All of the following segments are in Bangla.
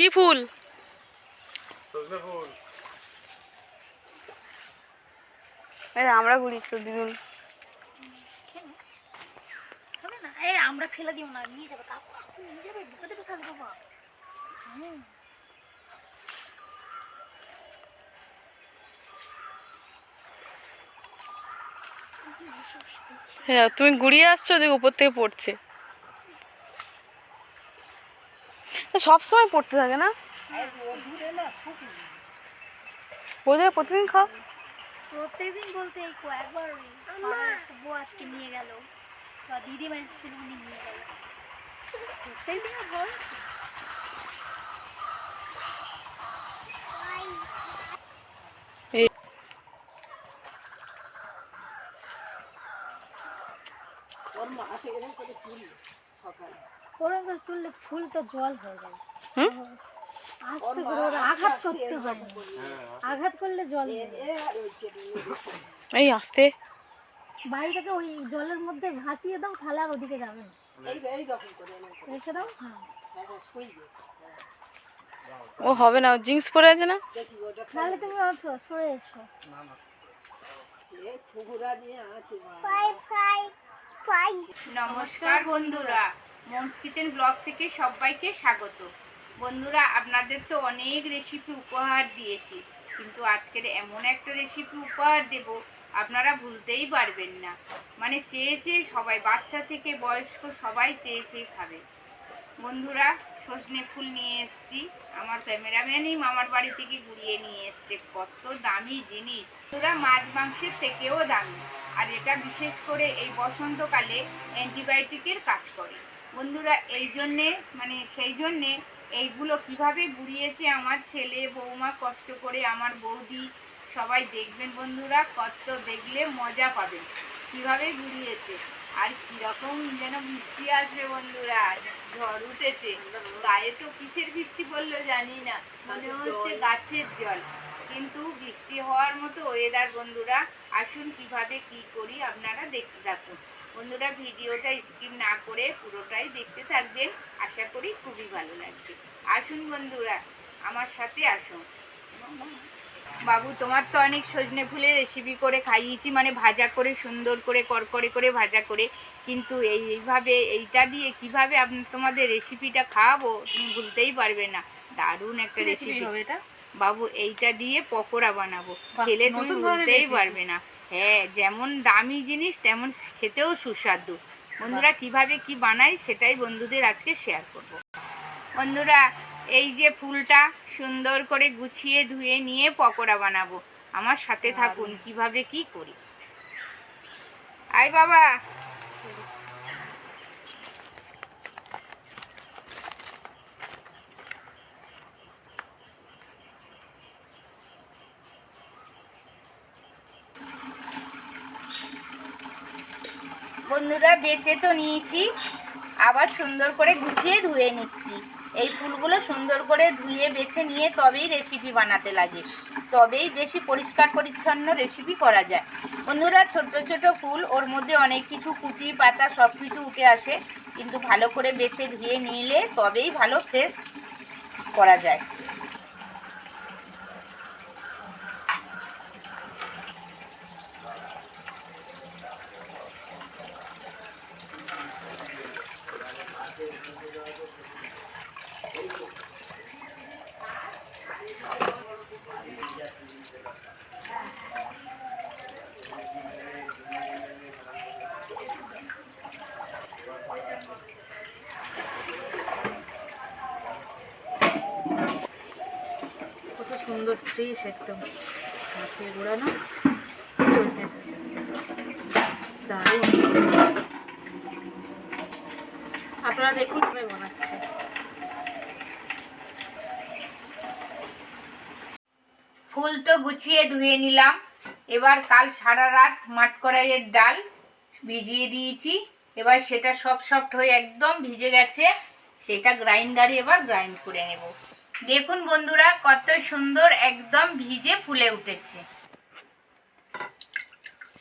কি ফুল? আমরা ঘুরি একটু দিদুন না? এই আমরা ফেলে দিও না নিয়ে যাবে। কাকু কাকু নিয়ে যাবে ঢুকে দেবে খালি বাবা। হ্যাঁ তুমি ঘুরিয়ে আসছো দেখ উপর থেকে পড়ছে। সব সময় পড়তে থাকে না? ওদের প্রতিদিন খাও। প্রত্যেকদিন বলতে এই কয়েকবার বউ আজকে নিয়ে গেল বা দিদি বাড়ি ছিল উনি নিয়ে গেল। প্রত্যেকদিন বল ওরকম করে তুললে ফুল তো জল হয়ে যায়। আস্তে করে ওরা আঘাত করতে হবে। আঘাত করলে জল এই আসতে। বাড়িটাকে ওই জলের মধ্যে ভাসিয়ে দাও তাহলে আর ওদিকে যাবে না। রেখে দাও হ্যাঁ। ও হবে না জিন্স পরে আছে না? তাহলে তুমি আছো সরে এসো। নমস্কার বন্ধুরা। মমস কিচেন ব্লগ থেকে সবাইকে স্বাগত। বন্ধুরা, আপনাদের তো অনেক রেসিপি উপহার দিয়েছি, কিন্তু আজকের এমন একটা রেসিপি উপহার দেব, আপনারা ভুলতেই পারবেন না। মানে চেয়ে চেয়ে সবাই, বাচ্চা থেকে বয়স্ক সবাই চেয়ে চেয়ে খাবে। বন্ধুরা, সজনে ফুল নিয়ে এসেছি। আমার ক্যামেরাম্যানই মামার বাড়ি থেকে ঘুরিয়ে নিয়ে এসছে। কত দামি জিনিস। বন্ধুরা, মাছ মাংসের থেকেও দামি। আর এটা বিশেষ করে এই বসন্তকালে অ্যান্টিবায়োটিকের কাজ করে। বন্ধুরা এই জন্যে মানে সেই জন্যে এইগুলো কীভাবে গুড়িয়েছে আমার ছেলে বৌমা কষ্ট করে আমার বৌদি সবাই দেখবেন বন্ধুরা কষ্ট দেখলে মজা পাবেন। কীভাবে গুড়িয়েছে? আর কীরকম যেন বৃষ্টি আসবে বন্ধুরা ঝড় উঠেছে। গায়ে তো কিসের বৃষ্টি পড়ল জানি না মনে হচ্ছে গাছের জল। কিন্তু বৃষ্টি হওয়ার মতো ওয়েদার বন্ধুরা আসুন কীভাবে কি করি আপনারা দেখতে থাকুন। বন্ধুরা ভিডিওটা স্কিপ না করে পুরোটাই দেখতে থাকবেন। আশা করি খুবই ভালো লাগবে। আসুন বন্ধুরা আমার সাথে আসুন। বাবু তোমার তো অনেক সজনে ফুলের রেসিপি করে খাইয়েছি মানে ভাজা করে সুন্দর করে করকরে করে ভাজা করে। কিন্তু এই এইভাবে এইটা দিয়ে কীভাবে আপনি তোমাদের রেসিপিটা খাওয়াবো তুমি ভুলতেই পারবে না। দারুণ একটা রেসিপি হবে এটা? বাবু এইটা দিয়ে পকোড়া বানাবো। খেলে তুমি ভুলতেই পারবে না। হ্যাঁ যেমন দামি জিনিস তেমন খেতেও সুস্বাদু। বন্ধুরা কীভাবে কি বানাই সেটাই বন্ধুদের আজকে শেয়ার করব। বন্ধুরা এই যে ফুলটা সুন্দর করে গুছিয়ে ধুয়ে নিয়ে পকোড়া বানাবো। আমার সাথে থাকুন কীভাবে কি করি। আয় বাবা। বন্ধুরা বেচে তো নিয়েছি, আবার সুন্দর করে গুছিয়ে ধুয়ে নিচ্ছি। এই ফুলগুলো সুন্দর করে ধুয়ে, বেছে নিয়ে তবেই রেসিপি বানাতে লাগে। তবেই বেশি পরিষ্কার পরিচ্ছন্ন রেসিপি করা যায়। বন্ধুরা ছোট ছোট ফুল, ওর মধ্যে অনেক কিছু কুটি পাতা সব কিছু উঠে আসে। কিন্তু ভালো করে বেছে ধুয়ে নিলে তবেই ভালো ফ্রেশ করা যায় কত সুন্দর ফ্রেশ একদম মাছের গোড়ানো। দারুণ। আপনারা দেখুন সবাই বানাচ্ছে ফুল তো গুছিয়ে ধুয়ে নিলাম। এবার কাল সারা রাত মাঠ কড়াইয়ের ডাল ভিজিয়ে দিয়েছি। এবার সেটা সব সফট হয়ে একদম ভিজে গেছে। সেটা গ্রাইন্ডারে এবার গ্রাইন্ড করে নেব। দেখুন বন্ধুরা কত সুন্দর একদম ভিজে ফুলে উঠেছে।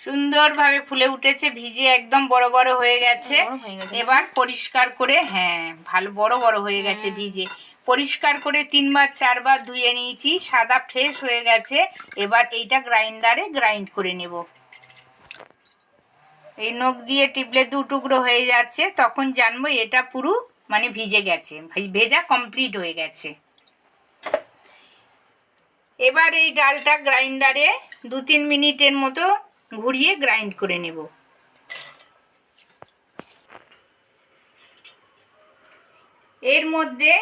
সুন্দরভাবে ফুলে উঠেছে ভিজে একদম বড় বড় হয়ে গেছে। হয়ে। এবার পরিষ্কার করে হ্যাঁ ভালো বড় বড় হয়ে গেছে ভিজে। পরিষ্কার করে তিনবার চারবার ধুয়ে নিয়েছি সাদা ফ্রেশ হয়ে গেছে। এবার এইটা গ্রাইন্ডারে গ্রাইন্ড করে নেব। এই নখ দিয়ে টিপলে দু টুকরো হয়ে যাচ্ছে তখন জানব এটা পুরো মানে ভিজে গেছে ভেজা কমপ্লিট হয়ে গেছে। এবার এই ডালটা গ্রাইন্ডারে দু তিন মিনিটের মতো ঘুরিয়ে গ্রাইন্ড করে নেব। এর মধ্যে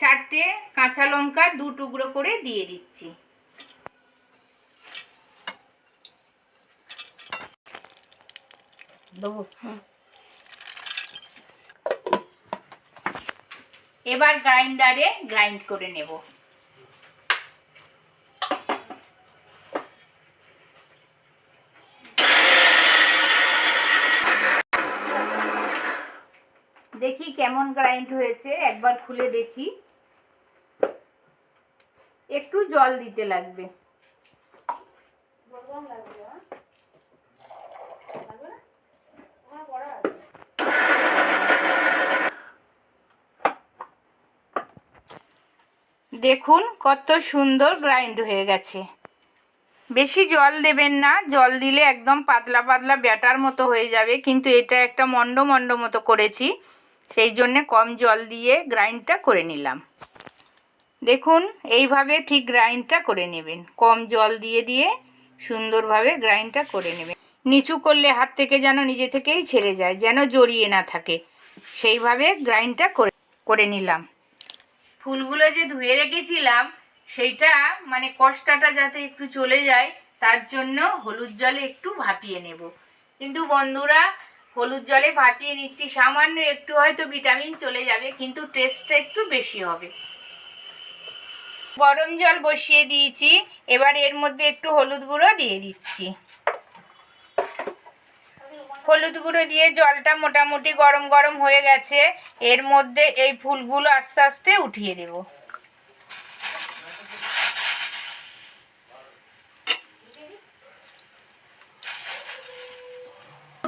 চারটে কাঁচা লঙ্কা দু টুকরো করে দিয়ে দিচ্ছি। এবার গ্রাইন্ডারে গ্রাইন্ড করে নেব। দেখি কেমন গ্রাইন্ড হয়েছে একবার খুলে দেখি। একটু জল দিতে লাগবে। দেখুন কত সুন্দর গ্রাইন্ড হয়ে গেছে। বেশি জল দেবেন না জল দিলে একদম পাতলা পাতলা ব্যাটার মতো হয়ে যাবে কিন্তু এটা একটা মন্ড মন্ড মতো করেছি। সেই জন্যে কম জল দিয়ে গ্রাইন্ডটা করে নিলাম। দেখুন, এইভাবে ঠিক গ্রাইন্ডটা করে নেবেন। কম জল দিয়ে দিয়ে সুন্দরভাবে গ্রাইন্ডটা করে নেবেন। নিচু করলে হাত থেকে যেন নিজে থেকেই ছেড়ে যায়, যেন জড়িয়ে না থাকে। সেইভাবে গ্রাইন্ডটা করে করে নিলাম। ফুলগুলো যে ধুয়ে রেখেছিলাম, সেইটা মানে কষ্টাটা যাতে একটু চলে যায়, তার জন্য হলুদ জলে একটু ভাপিয়ে নেব। কিন্তু বন্ধুরা হলুদ জলে ভাপিয়ে নিচ্ছি। সামান্য একটু হয়তো ভিটামিন চলে যাবে, কিন্তু টেস্টটা একটু বেশি হবে। গরম জল বসিয়ে দিয়েছি। এবার এর মধ্যে একটু হলুদ গুঁড়ো দিয়ে দিচ্ছি। হলুদ গুঁড়ো দিয়ে জলটা মোটামুটি গরম গরম হয়ে গেছে। এর মধ্যে এই ফুলগুলো আস্তে আস্তে উঠিয়ে দেব।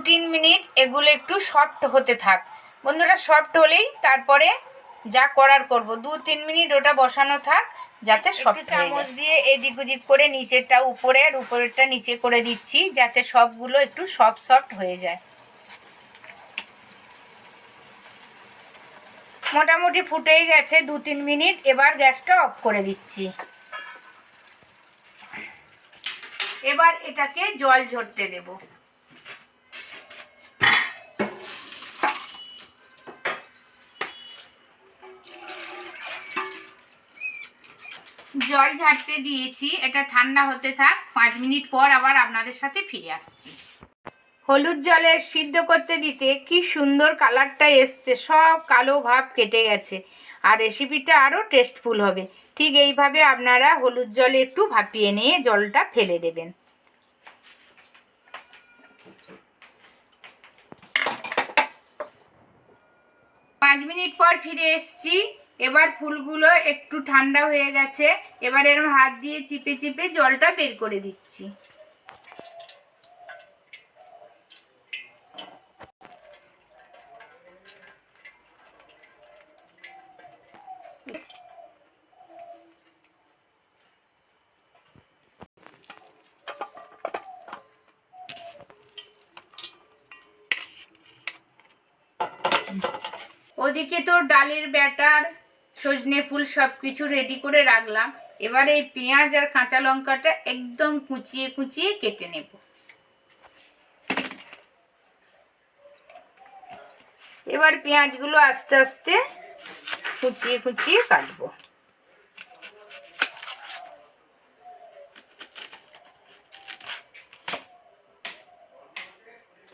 তিন মিনিট এগুলো একটু সফট হতে থাক। বন্ধুরা সফট হলেই তারপরে যা করার করব। দু তিন মিনিট ওটা বসানো থাক যাতে সফট চামচ দিয়ে এদিক ওদিক করে নিচেরটা উপরে আর উপরেরটা নিচে করে দিচ্ছি যাতে সবগুলো একটু সফট সফট হয়ে যায়। মোটামুটি ফুটেই গেছে দু তিন মিনিট এবার গ্যাসটা অফ করে দিচ্ছি। এবার এটাকে জল ঝরতে দেব। জল ঝাড়তে দিয়েছি এটা ঠান্ডা হতে থাক পাঁচ মিনিট পর আবার আপনাদের সাথে ফিরে আসছি। হলুদ জলে সিদ্ধ করতে দিতে কি সুন্দর কালারটা এসছে সব কালো ভাব কেটে গেছে। আর রেসিপিটা আরও টেস্টফুল হবে। ঠিক এইভাবে আপনারা হলুদ জলে একটু ভাপিয়ে নিয়ে জলটা ফেলে দেবেন। পাঁচ মিনিট পর ফিরে এসেছি। এবার ফুলগুলো একটু ঠান্ডা হয়ে গেছে, এবার এরকম হাত দিয়ে চিপে চিপে জলটা বের করে দিচ্ছি। ওদিকে তো ডালের ব্যাটার সজনে ফুল সব কিছু রেডি করে রাখলাম। এবার এই পেঁয়াজ আর কাঁচা লঙ্কাটা একদম কুচিয়ে কুচিয়ে কেটে নেব। এবার পেঁয়াজগুলো আস্তে আস্তে কুচিয়ে কুচিয়ে কাটবো।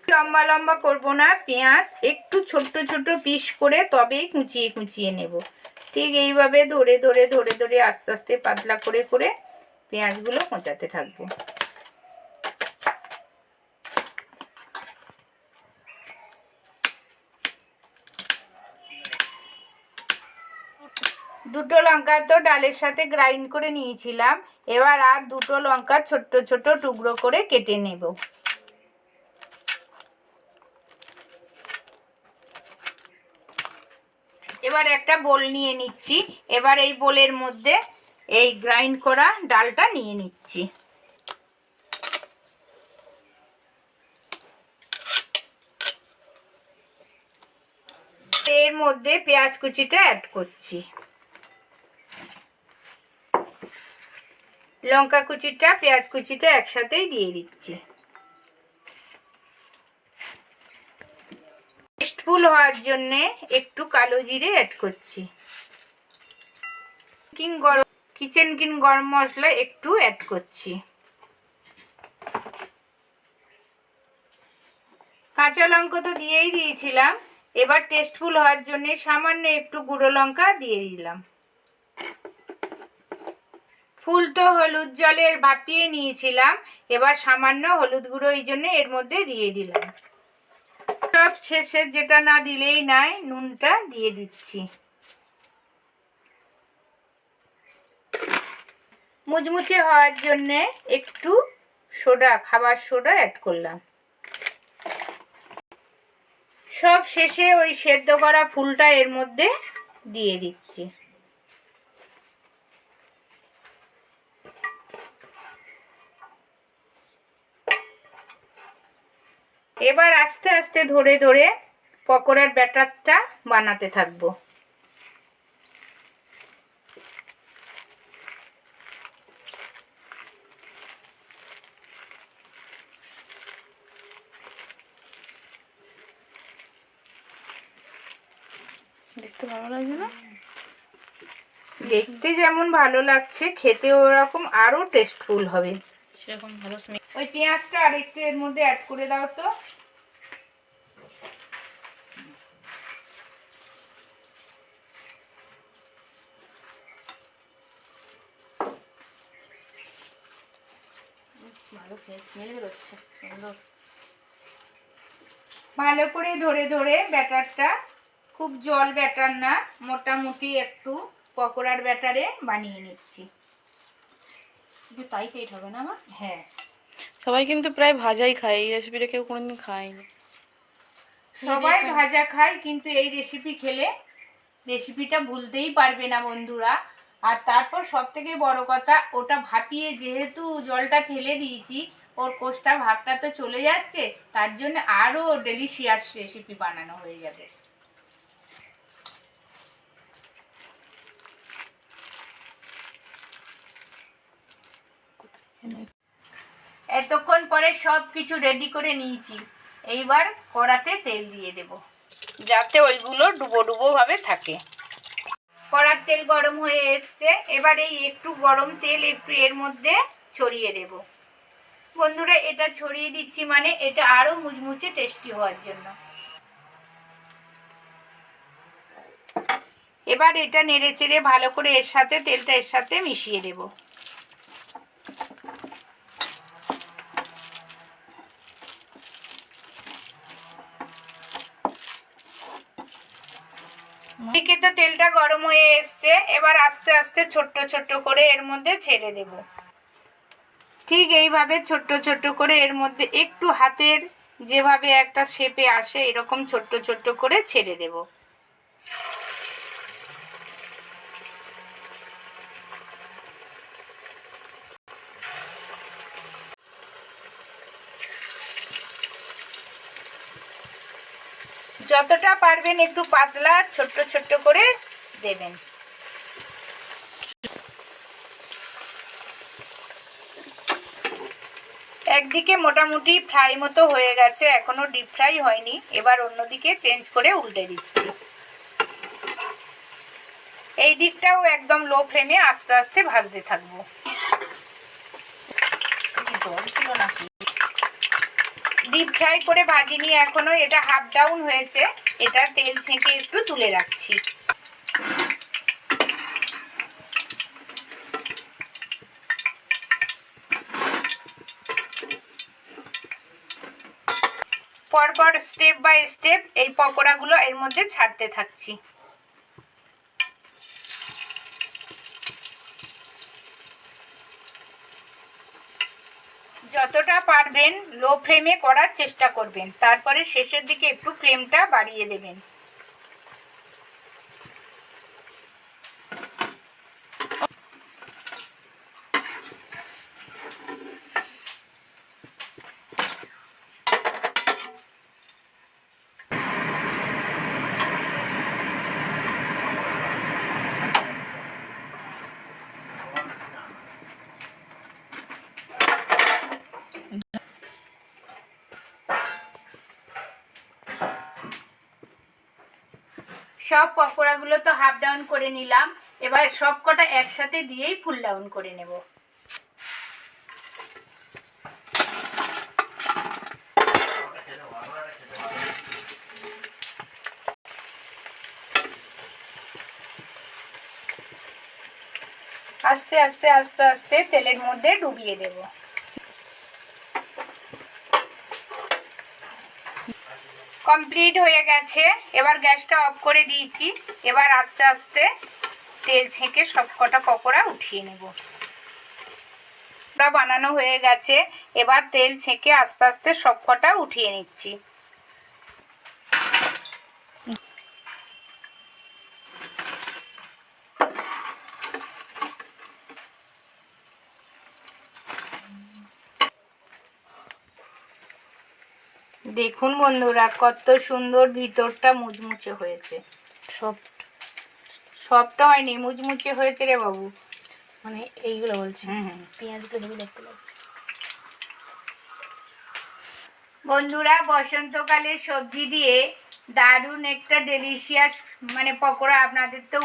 লম্বা লম্বা করব না পেঁয়াজ, একটু ছোট্ট ছোট পিস করে তবেই কুচিয়ে কুচিয়ে নেব। ঠিক এইভাবে ধরে ধরে ধরে ধরে আস্তে আস্তে পাতলা করে করে পেঁয়াজগুলো কোঁচাতে থাকব। দুটো লঙ্কা তো ডালের সাথে গ্রাইন্ড করে নিয়েছিলাম। এবার আর দুটো লঙ্কা ছোট্ট ছোট টুকরো করে কেটে নেব। এবার একটা বোল নিয়ে নিচ্ছি। এবার এই বোলের মধ্যে এই গ্রাইন্ড করা ডালটা নিয়ে নিচ্ছি। এর মধ্যে পেঁয়াজ কুচিটা অ্যাড করছি। লঙ্কা কুচিটা, পেঁয়াজ কুচিটা একসাথেই দিয়ে দিচ্ছি। টেস্টফুল হওয়ার জন্য একটু কালো জিরে অ্যাড করছি। কিং গরম কিচেন কিং গরম মশলা একটু অ্যাড করছি। কাঁচা লঙ্কা তো দিয়েই দিয়েছিলাম, এবার টেস্টফুল হওয়ার জন্য সামান্য একটু গুঁড়ো লঙ্কা দিয়ে দিলাম। ফুল তো হলুদ জলে ভাপিয়ে নিয়েছিলাম, এবার সামান্য হলুদ গুঁড়ো এই জন্য এর মধ্যে দিয়ে দিলাম। সব শেষে যেটা না দিলেই নাই, নুনটা দিয়ে দিচ্ছি। মুচমুচে হওয়ার জন্যে একটু সোডা, খাবার সোডা অ্যাড করলাম। সব শেষে ওই সেদ্ধ করা ফুলটা এর মধ্যে দিয়ে দিচ্ছি। এবার আস্তে আস্তে ধরে ধরে পকোড়ার ব্যাটারটা বানাতে থাকব। দেখতে ভালো লাগছে না? দেখতে যেমন ভালো লাগছে খেতে ওরকম আরও টেস্টফুল হবে। সেরকম ভালো ওই পেঁয়াজটা আর একটু এর মধ্যে অ্যাড করে দাও তো। ভালো করে ধরে ধরে ব্যাটারটা খুব জল ব্যাটার না মোটামুটি একটু পকোড়ার ব্যাটারে বানিয়ে নিচ্ছি। টাইট টাইট হবে না আমার হ্যাঁ। সবাই কিন্তু প্রায় ভাজাই খায়, এই রেসিপিটা কেউ কোনোদিন খায়নি। সবাই ভাজা খায়, কিন্তু এই রেসিপি খেলে রেসিপিটা ভুলতেই পারবে না বন্ধুরা। আর তারপর সব থেকে বড় কথা, ওটা ভাপিয়ে যেহেতু জলটা ফেলে দিয়েছি, ওর কোষটা ভাবটা তো চলে যাচ্ছে, তার জন্য আরও ডেলিশিয়াস রেসিপি বানানো হয়ে যাবে। এতক্ষণ পরে সব কিছু রেডি করে নিয়েছি। এইবার কড়াতে তেল দিয়ে দেব। যাতে ওইগুলো ডুবো ডুবো ভাবে থাকে। কড়ার তেল গরম হয়ে এসছে। এবার এই একটু গরম তেল একটু এর মধ্যে ছড়িয়ে দেব। বন্ধুরা এটা ছড়িয়ে দিচ্ছি মানে এটা আরও মুচমুচে টেস্টি হওয়ার জন্য। এবার এটা নেড়ে চেড়ে ভালো করে এর সাথে তেলটা এর সাথে মিশিয়ে দেবো এদিকে তো তেলটা গরম হয়ে এসছে, এবার আস্তে আস্তে ছোট্ট ছোট্ট করে এর মধ্যে ছেড়ে দেব। ঠিক এইভাবে ছোট্ট ছোট্ট করে এর মধ্যে একটু হাতের যেভাবে একটা শেপে আসে, এরকম ছোট্ট ছোট্ট করে ছেড়ে দেব। যতটা পারবেন একটু পাতলা, ছোট্ট ছোট্ট করে দেবেন। একদিকে মোটামুটি ফ্রাই মতো হয়ে গেছে, এখনও ডিপ ফ্রাই হয়নি। এবার অন্যদিকে চেঞ্জ করে উল্টে দিচ্ছি। এই দিকটাও একদম লো ফ্লেমে আস্তে আস্তে ভাজতে থাকব। জল ছিল নাকি? ডিপ ফ্রাই করে ভাজিনি, এখনও এটা হাফ ডাউন হয়েছে। এটা তেল ছেঁকে একটু তুলে রাখছি। পরপর স্টেপ বাই স্টেপ এই পকোড়াগুলো এর মধ্যে ছাড়তে থাকছি। পারবেন লো ফ্লেমে করার চেষ্টা করবেন। তারপরে শেষের দিকে একটু ফ্লেমটা বাড়িয়ে দেবেন। সব পকোড়াগুলো তো হাফ ডাউন করে নিলাম। এবার সব কটা একসাথে দিয়েই ফুল ডাউন করে নেব। আস্তে আস্তে আস্তে আস্তে তেলের মধ্যে ডুবিয়ে দেব। কমপ্লিট হয়ে গেছে। এবার গ্যাসটা অফ করে দিয়েছি। এবার আস্তে আস্তে তেল ছেঁকে সব কটা পকোড়া উঠিয়ে নেব। বানানো হয়ে গেছে। এবার তেল ছেঁকে আস্তে আস্তে সব কটা উঠিয়ে নিচ্ছি। দেখুন বন্ধুরা কত সুন্দর ভিতরটা মুচমুচে হয়েছে। সব সবটা হয়নি মুচমুচে হয়েছে রে বাবু। মানে এইগুলো বলছি। পেঁয়াজগুলো হেভি দেখতে লাগছে। বন্ধুরা বসন্তকালে সবজি দিয়ে দারুণ একটা ডেলিশিয়াস মানে পকোড়া আপনাদের তো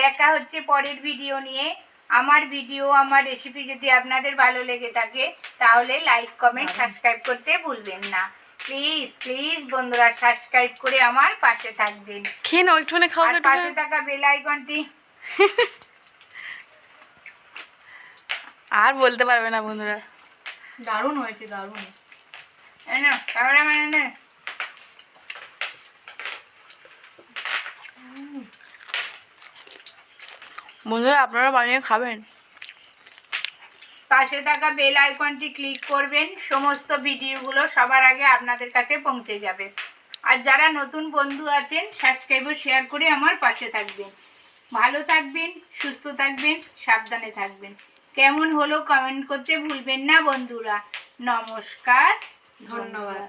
দেখা হচ্ছে পরের ভিডিও নিয়ে। আমার ভিডিও আমার রেসিপি যদি আপনাদের ভালো লেগে থাকে তাহলে লাইক কমেন্ট সাবস্ক্রাইব করতে ভুলবেন না। প্লিজ প্লিজ বন্ধুরা সাবস্ক্রাইব করে আমার পাশে থাকবেন। খেয়ে নাও একটুখানি খাও আর পাশে থাকা বেল আইকনটি আর বলতে পারবে না বন্ধুরা। দারুণ হয়েছে দারুণ। নাও, ক্যামেরাম্যান বন্ধুরা আপনারা বানিয়ে খাবেন। পাশে থাকা বেল আইকনটি ক্লিক করবেন সমস্ত ভিডিওগুলো সবার আগে আপনাদের কাছে পৌঁছে যাবে। আর যারা নতুন বন্ধু আছেন সাবস্ক্রাইব ও শেয়ার করে আমার পাশে থাকবেন। ভালো থাকবেন সুস্থ থাকবেন সাবধানে থাকবেন। কেমন হলো কমেন্ট করতে ভুলবেন না বন্ধুরা। নমস্কার ধন্যবাদ।